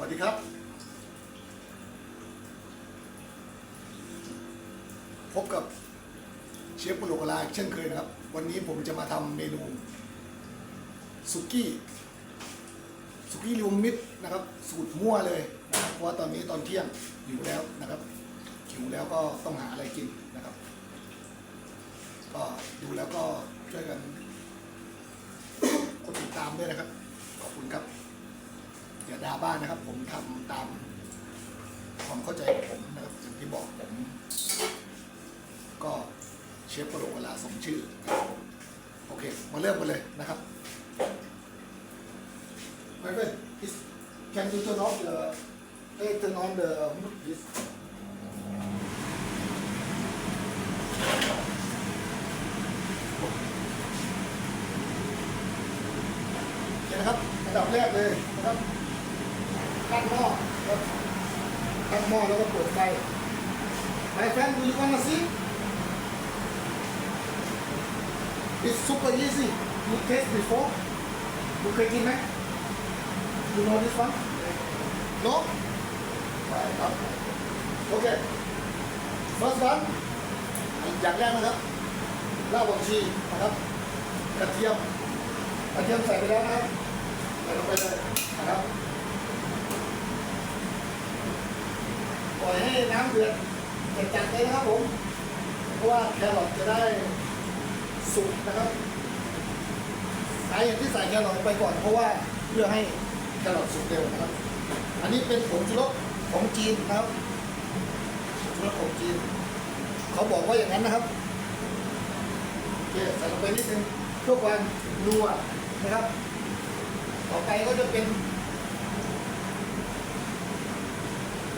วัสดีครับ พบกับเชฟปโลกลาเช่นเคยนะครับ วันนี้ผมจะมาทำเมนูสุกี้สุกี้รวมมิตรนะครับ สูตรมั่วเลยนะครับเพราะว่าตอนนี้ตอนเที่ยงหิวแล้วนะครับหิวแล้วก็ต้องหาอะไรกินนะครับ ก็ดูแล้วก็ช่วยกันกดติดตามด้วยนะครับ ขอบคุณครับ อย่าด่าบ้านนะครับ ผมทำตามความเข้าใจของผมนะครับอย่างที่บอกผม ก็เชฟกระโหลกเวลาสมชื่อ โอเค มาเริ่มกันเลยนะครับ My friend is can you turn off the hey, turn on the please โอเคนะครับอันดับแรกเลยนะครับ ตั้งหม้อครับตั้งหม้อแล้วก็เปิดไฟ My friend do you wanna see It's super easy you taste before คุณเคยกินไหม You know this one No ไปครับโอเค first one อย่างแรกนะครับรากผักชีนะครับ กระเทียม กระเทียมใส่ไปแล้วนะครับใส่ลงไปเลยนะครับ ล่อยให้น้ำเดือดจัดๆเลยนะครับผม เพราะว่าแครอทจะได้สุกนะครับสาเหตุที่ใส่แครอทไปก่อนเพราะว่าเพื่อให้แครอทสุกเร็วนะครับ อันนี้เป็นผงชูรสของจีนนะครับชูรสของจีน เขาบอกว่าอย่างนั้นนะครับโอเคใส่ลงไปนิดนึงเพื่อความนัวนะครับ ต่อไปก็จะเป็น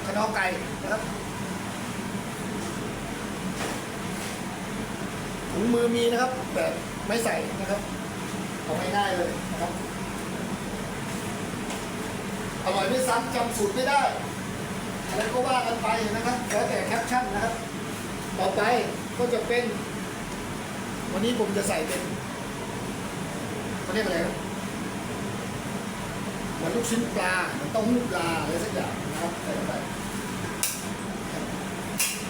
ขนอไก่นะครับถุงมือมีนะครับ แต่ไม่ใส่นะครับเอาง่ายๆเลยนะครับอร่อยไม่ซ้ำจำสูตรไม่ได้อะไรก็ว่ากันไปนะครับแล้วแต่แคปชั่นนะครับ ต่อไปก็จะเป็น วันนี้ผมจะใส่เป็นเขาเรียกอะไรครับ เหมือนลูกชิ้นปลาเหมือนเต้าหู้ปลาอะไรสักอย่างนะครับใส่ลงไป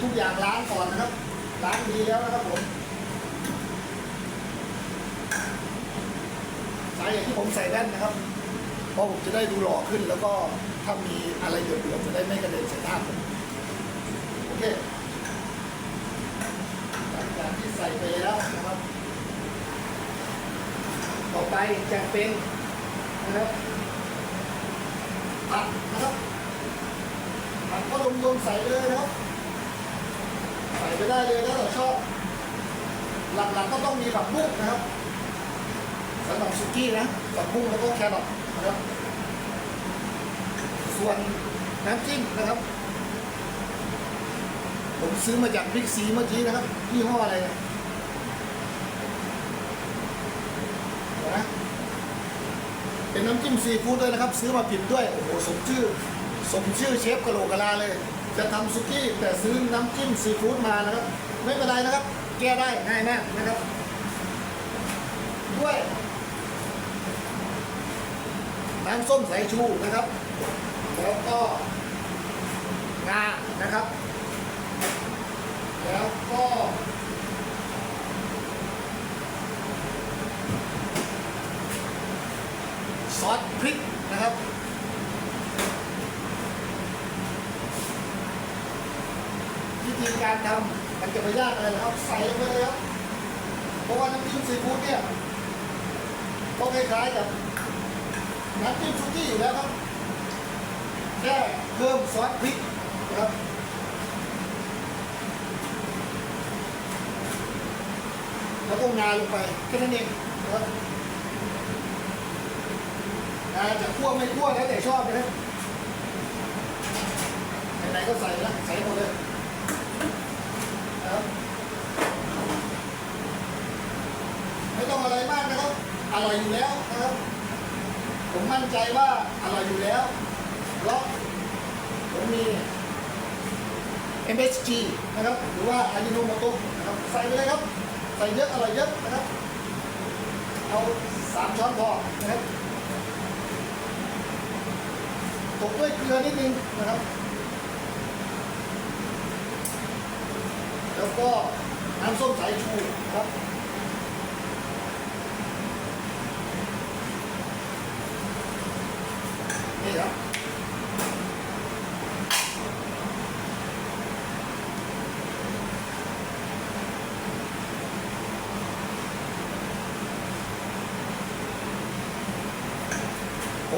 ทุกอย่างล้างก่อนนะครับล้างดีแล้วนะครับผมสาเหตุที่ผมใส่แว่นนะครับเพราะผมจะได้ดูหล่อขึ้น แล้วก็ถ้ามีอะไรเดือดๆจะได้ไม่กระเด็นใส่หน้าผมโอเคหลังจากที่ใส่ไปแล้วนะครับ ต่อไปจะเป็นนะครับ ผักนะครับผักก็รวมๆใส่เลยนะครับ ใส่ไปได้เลยถ้าเราชอบ หลักๆก็ต้องมีผักบุ้งนะครับสำหรับสุกี้นะผักบุ้งแล้วก็แครอทนะครับ ส่วนน้ำจิ้มนะครับ ผมซื้อมาจากบิ๊กซีเมื่อกี้นะครับยี่ห้ออะไรนี่ยเดี๋ยวนะเป็ น้ำจิ้มซีฟู้ดด้วยนะครับ ซื้อมาผิดด้วย โอ้โหสมชื่อ สมชื่อเชฟกะโหลกกะลาเลย จะทำสุกี้แต่ซื้อน้ำจิ้มซีฟู้ดมานะครับ ไม่เป็นไรนะครับ แก้ได้ง่ายมากนะครับ ด้วยน้ำส้มสายชูนะครับ แล้วก็งานะครับ แล้วก็ซอสพริกนะครับ วิธี การทำมันจะไม่ยากอะไรนะครับ ใส่ลงไปเลยครับเพราะว่าน้ำจิ้มซีฟู้ดเนี่ยก็คล้ายๆกับน้ำจิ้มซุกี้อยู่แล้วครับแค่เพิ่มซอสพริกนะครับแล้วก็งาลงไปแค่นั้นเองนะครับจะคั่วไม่คั่วแล้วแต่ชอบนะไหนๆก็ใส่ล้วใส่หมดเลยนะครับไม่ต้องอะไรมากนะครับ อร่อยอยู่แล้วนะครับ ผมมั่นใจว่าอร่อยอยู่แล้ว เพราะผมมี MSG นะครับ หรือว่าอายิโนโมโตะนะครับ ใส่ไปเลยครับ ใส่เยอะอร่อยเยอะนะครับ เอาสามช้อนพอนะครับตกด้วยเกลือนิดนึงนะครับ แล้วก็น้ำส้มสายชูครับ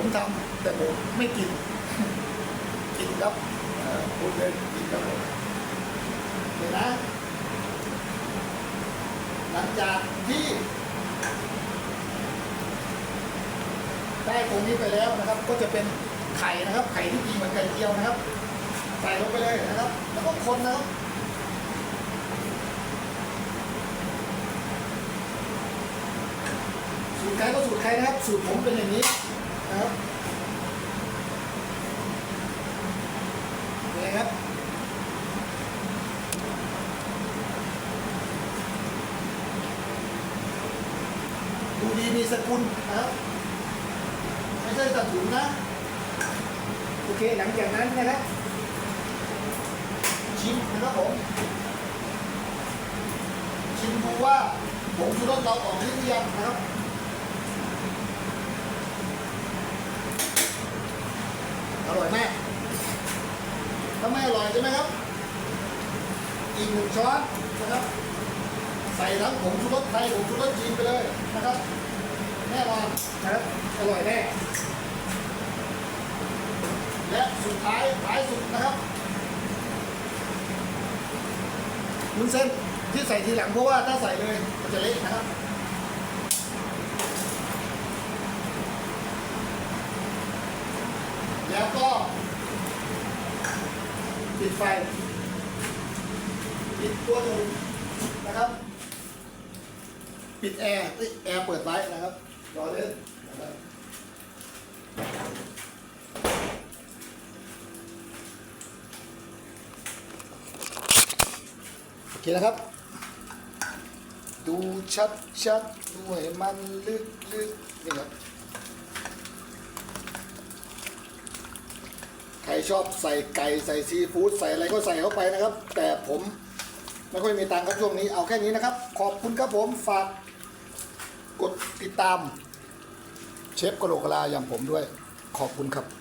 ผมทำแต่ผมไม่กิน กินครับเอ่อพูดเลยกินครับผมเดี๋ยนะ หลังจากที่ได้ตรงนี้ไปแล้วนะครับ ก็จะเป็นไข่นะครับ ไข่ที่ดีเหมือนไข่เจียวนะครับ ใส่ลงไปเลยนะครับ แล้วก็คนนะครับสูตรใครก็สูตรใครนะครับ สูตรผมเป็นอย่างนี้ ครับนี่ครับดูดีมีสกุลนะครับไม่ใช่ตัดถุนนะโอเคหลังจากนั้นนะครับชิมนะครับผมชิมดูว่าผงชูรสเราออกหรือยังนะครับ อร่อยมาก ถ้าไม่อร่อยใช่ไหมครับ อีกหนึ่งช้อนนะครับ ใส่ทั้งผงชูรสไทยผงชูรสจีนไปเลยนะครับ แน่นอนนะครับ อร่อยแน่ และสุดท้ายท้ายสุดนะครับวุ้นเส้นที่ใส่ทีหลังเพราะว่าถ้าใส่เลยมันจะเละนะครับ แล้วก็ ปิดไฟปิดตัวดูนะครับ ปิดแอร์เอ้แอร์เปิดไว้นะครับรอเล่นนะครับโอเคนะครับ ดูชัดชัดๆดูให้มันลึกลึกๆนี่ครับ ใคร ชอบใส่ไก่ใส่ซีฟู้ดใส่อะไรก็ใส่เข้าไปนะครับ แต่ผมไม่ค่อยมีตังค์ครับช่วงนี้เอาแค่นี้นะครับ ขอบคุณครับผมฝากกดติดตาม เชฟกะโหลกกะลาอย่างผมด้วย ขอบคุณครับ